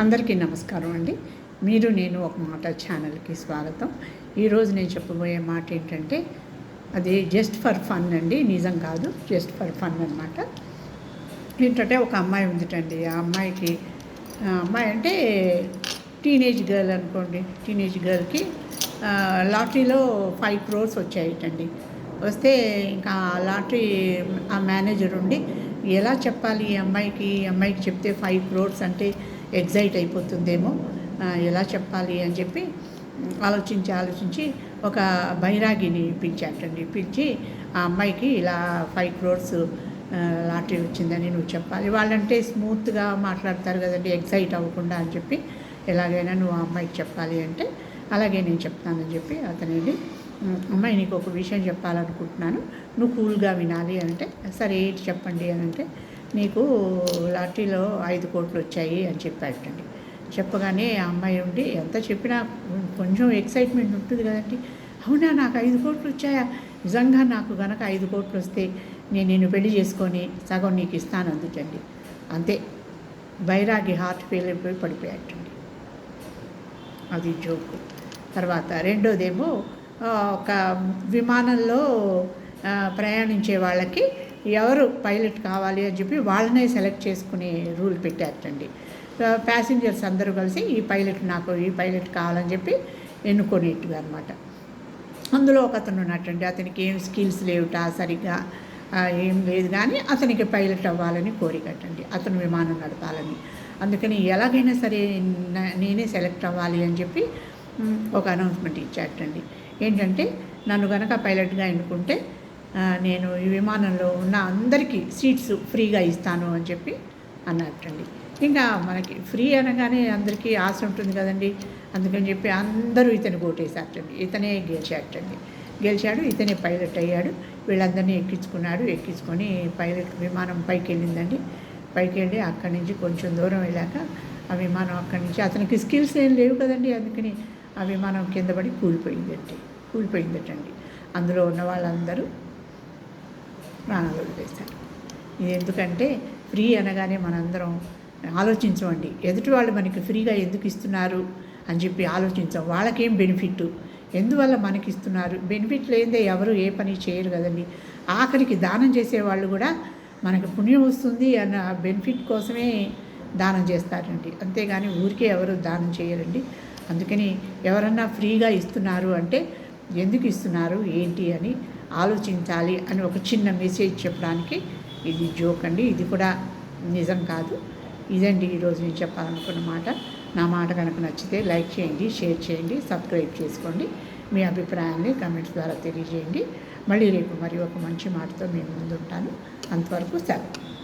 అందరికీ నమస్కారం అండి. మీరు నేను ఒక మాట ఛానల్కి స్వాగతం. ఈరోజు నేను చెప్పబోయే మాట ఏంటంటే అది జస్ట్ ఫర్ ఫన్ అండి. నిజం కాదు జస్ట్ ఫర్ ఫన్ అనమాట ఏంటంటే ఒక అమ్మాయి ఉందిటండి. ఆ అమ్మాయికి అమ్మాయి అంటే టీనేజ్ గర్ల్ అనుకోండి. టీనేజ్ గర్ల్కి లాటరీలో ఫైవ్ క్రోర్స్ వచ్చాయిటండి. వస్తే ఇంకా లాటరీ ఆ మేనేజర్ ఉండి ఎలా చెప్పాలి ఈ అమ్మాయికి? ఈ అమ్మాయికి చెప్తే ఫైవ్ క్రోర్స్ అంటే ఎగ్జైట్ అయిపోతుందేమో. ఎలా చెప్పాలి అని చెప్పి ఆలోచించి ఆలోచించి ఒక బైరాగిని పిలిచాటండి పిలిచి ఆ అమ్మాయికి ఇలా ఫైవ్ క్రోర్స్ లాటరీ వచ్చిందని నువ్వు చెప్పాలి. వాళ్ళంటే స్మూత్గా మాట్లాడతారు కదండి ఎగ్జైట్ అవ్వకుండా అని చెప్పి ఎలాగైనా నువ్వు ఆ అమ్మాయికి చెప్పాలి అంటే అలాగే నేను చెప్తానని చెప్పి అతనేది అమ్మాయి నీకు ఒక విషయం చెప్పాలనుకుంటున్నాను. నువ్వు కూల్గా వినాలి అంటే సరే ఏంటి చెప్పండి అని అంటే నీకు లాటరీలో ఐదు కోట్లు వచ్చాయి అని చెప్పాడటండి చెప్పగానే ఆ అమ్మాయి ఉండి ఎంత చెప్పినా కొంచెం ఎక్సైట్మెంట్ ఉంటుంది కదండి. అవునా నాకు ఐదు కోట్లు వచ్చాయా? నిజంగా నాకు గనక ఐదు కోట్లు వస్తే నేను నిన్ను పెళ్ళి చేసుకొని సగం నీకు ఇస్తాను అందుకండి అంతే. బైరాగి హార్ట్ ఫెయిల్ అయిపోయి పడిపోయాటండి అది జోకు తర్వాత రెండోదేమో ఒక విమానంలో ప్రయాణించే వాళ్ళకి ఎవరు పైలట్ కావాలి అని చెప్పి వాళ్ళనే సెలెక్ట్ చేసుకునే రూల్ పెట్టారటండి. ప్యాసింజర్స్ అందరూ కలిసి ఈ పైలట్ నాకు ఈ పైలట్ కావాలని చెప్పి ఎన్నుకునేట్టుగా అనమాట అందులో ఒక అతను ఉన్నట్టండి అతనికి ఏం స్కిల్స్ లేవుట సరిగ్గా ఏం లేదు కానీ అతనికి పైలట్ అవ్వాలని కోరికటండి. అతను విమానం నడపాలని. అందుకని ఎలాగైనా సరే నేనే సెలెక్ట్ అవ్వాలి అని చెప్పి ఒక అనౌన్స్మెంట్ ఇచ్చాటండి ఏంటంటే నన్ను కనుక పైలట్గా ఎన్నుకుంటే నేను ఈ విమానంలో ఉన్న అందరికీ సీట్స్ ఫ్రీగా ఇస్తాను అని చెప్పి అన్నట్టండి ఇంకా మనకి ఫ్రీ అనగానే అందరికీ ఆశ ఉంటుంది కదండి. అందుకని చెప్పి అందరూ ఇతను కోటేశారటండి ఇతనే గెలిచాటండి గెలిచాడు ఇతనే పైలట్ అయ్యాడు. వీళ్ళందరినీ ఎక్కించుకున్నాడు. ఎక్కించుకొని పైలట్ విమానం పైకి వెళ్ళిందండి పైకి వెళ్ళి అక్కడి నుంచి కొంచెం దూరం వెళ్ళాక ఆ విమానం అక్కడి నుంచి అతనికి స్కిల్స్ ఏం లేవు కదండి. అందుకని ఆ విమానం కింద పడి కూలిపోయిందండి. కూలిపోయిందటండి. అందులో ఉన్న వాళ్ళందరూ ప్రాణాలు వదిలేశారు. ఇది ఎందుకంటే ఫ్రీ అనగానే మనందరం ఆలోచించమండి. ఎదుటి వాళ్ళు మనకి ఫ్రీగా ఎందుకు ఇస్తున్నారు అని చెప్పి ఆలోచించాం. వాళ్ళకేం బెనిఫిట్? ఎందువల్ల మనకి ఇస్తున్నారు బెనిఫిట్ లేదే ఎవరు ఏ పని చేయరు కదండి. ఆఖరికి దానం చేసేవాళ్ళు కూడా మనకు పుణ్యం వస్తుంది అన్న బెనిఫిట్ కోసమే దానం చేస్తారండి. అంతేగాని ఊరికే ఎవరు దానం చేయరండి. అందుకని ఎవరన్నా ఫ్రీగా ఇస్తున్నారు అంటే ఎందుకు ఇస్తున్నారు ఏంటి అని ఆలోచించాలి అని ఒక చిన్న మెసేజ్ చెప్పడానికి ఇది జోక్ అండి. ఇది కూడా నిజం కాదు. ఇదండి ఈరోజు నేను చెప్పాలనుకున్న మాట. నా మాట కనుక నచ్చితే లైక్ చేయండి షేర్ చేయండి సబ్స్క్రైబ్ చేసుకోండి. మీ అభిప్రాయాన్ని కమెంట్స్ ద్వారా తెలియజేయండి. మళ్ళీ రేపు మరి ఒక మంచి మాటతో మేము ముందుంటాను. అంతవరకు సెలవు.